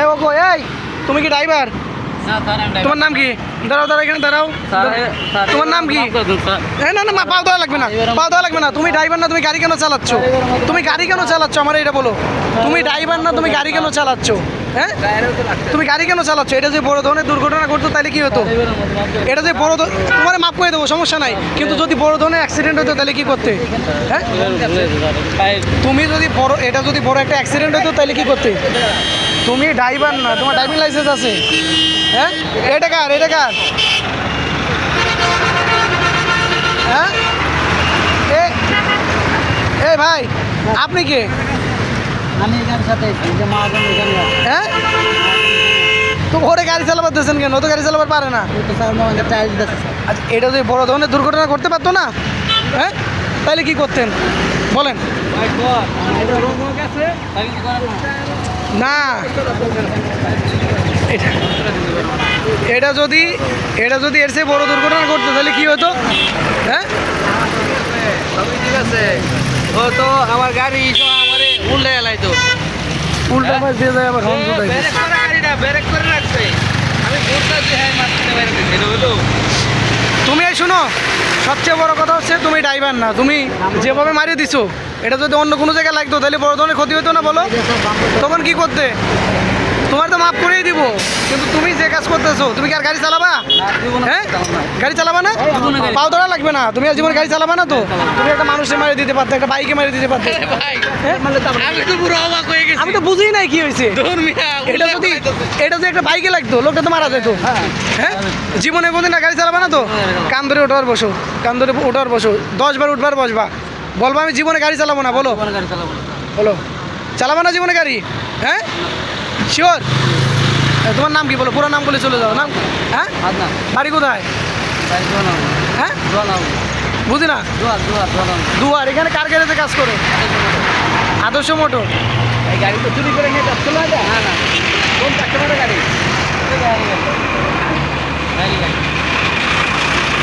এই ওগো এই তুমি কি ড্রাইভার তোমার নাম কি? দাঁড়াও দাঁড়াও এখানে দাঁড়াও। তোমার নাম কি? এই না না মা পাও দেওয়া লাগবে না পাও দেওয়া লাগবে না। তুমি ড্রাইভার না তুমি গাড়ি কেন চালাচ্ছ? তুমি গাড়ি কেন চালাচ্ছ? আমার এটা বলো। তুমি ড্রাইভার না তুমি গাড়ি কেন চালাচ্ছ? হ্যাঁ তুমি গাড়ি কেন চালাচ্ছ? এটা যে বড় ধরনের দুর্ঘটনা ঘটতো তাহলে কি হতো? এটা যে বড় তোমার মাফ করে দেবো সমস্যা নাই। কিন্তু যদি বড় ধরনের অ্যাক্সিডেন্ট হতো তাহলে কি করতে? হ্যাঁ? তুমি যদি বড় এটা যদি বড় একটা অ্যাক্সিডেন্ট হতো তাহলে কি করতে? তুমি ড্রাইভার না তোমার ড্রাইভিং লাইসেন্স আছে। হ্যাঁ? এটা কার এটা কার? হ্যাঁ? এ ভাই আপনি কে? আমি এখানে সাথে হ্যাঁ? তো ওরে গাড়ি চালাবার দিয়েছেন কেন? তো গাড়ি চালাবার পারে না। আচ্ছা এটা যদি বড় ধরনের দুর্ঘটনা করতে পারতো না হ্যাঁ? তাহলে কি করতেন? বলেন। না। এটা যদি এটা যদি এর চেয়ে বড় দুর্ঘটনা করতো তাহলে কি হতো? হ্যাঁ? ঠিক আছে ও তো আমার গাড়ি উল্টে এলাইতো উল্টা পাশ দিয়ে যায় করে করে রাখছে আমি ঘুরতেছি হ্যাঁ মারতে এটা হলো সবচেয়ে বড় কথা হচ্ছে তুমি ড্রাইভার না তুমি যেভাবে মারিয়ে দিছো এটা যদি অন্য কোনো জায়গায় লাগতো তাহলে বড় ধরনের ক্ষতি হতো না বলো? তখন কি করতে? তোমার তো মাফ করেই দিব কিন্তু তুমি যে কাজ করতেছো তুমি কি আর গাড়ি চালাবা? হ্যাঁ? গাড়ি চালাবা না? পাও ধরা লাগবে না তুমি আর জীবনে গাড়ি চালাবা না তো? তুমি একটা মানুষে মারিয়ে দিতে পারতে একটা বাইকে মারিয়ে দিতে পারতে। আমি তো হয়ে আমি তো বুঝি নাই কি হয়েছে। এটা যদি এটা যদি একটা বাইকে লাগতো লোকটা তো মারা যেত। হ্যাঁ। জীবনে কোনদিন না গাড়ি চালাবা না তো? কান ধরে ওঠার বসো কান ধরে ওঠার বসো। দশ বার উঠবার বসবা। বলব আমি জীবনে গাড়ি চালাবো না বলো। গাড়ি চালাবো বলো। চালাবো না জীবনে গাড়ি? হ্যাঁ? শিওর তোমার নাম কি বলো? পুরো নাম বলে চলে যাও নাম হ্যাঁ? বাড়ি কোথায়? হ্যাঁ? বুঝি না? দুয়ার এখানে কার গ্যারেজে কাজ করে? আদর্শ মোটর। এই গাড়ি তো চুরি করে নিয়ে যাচ্ছিল না না না।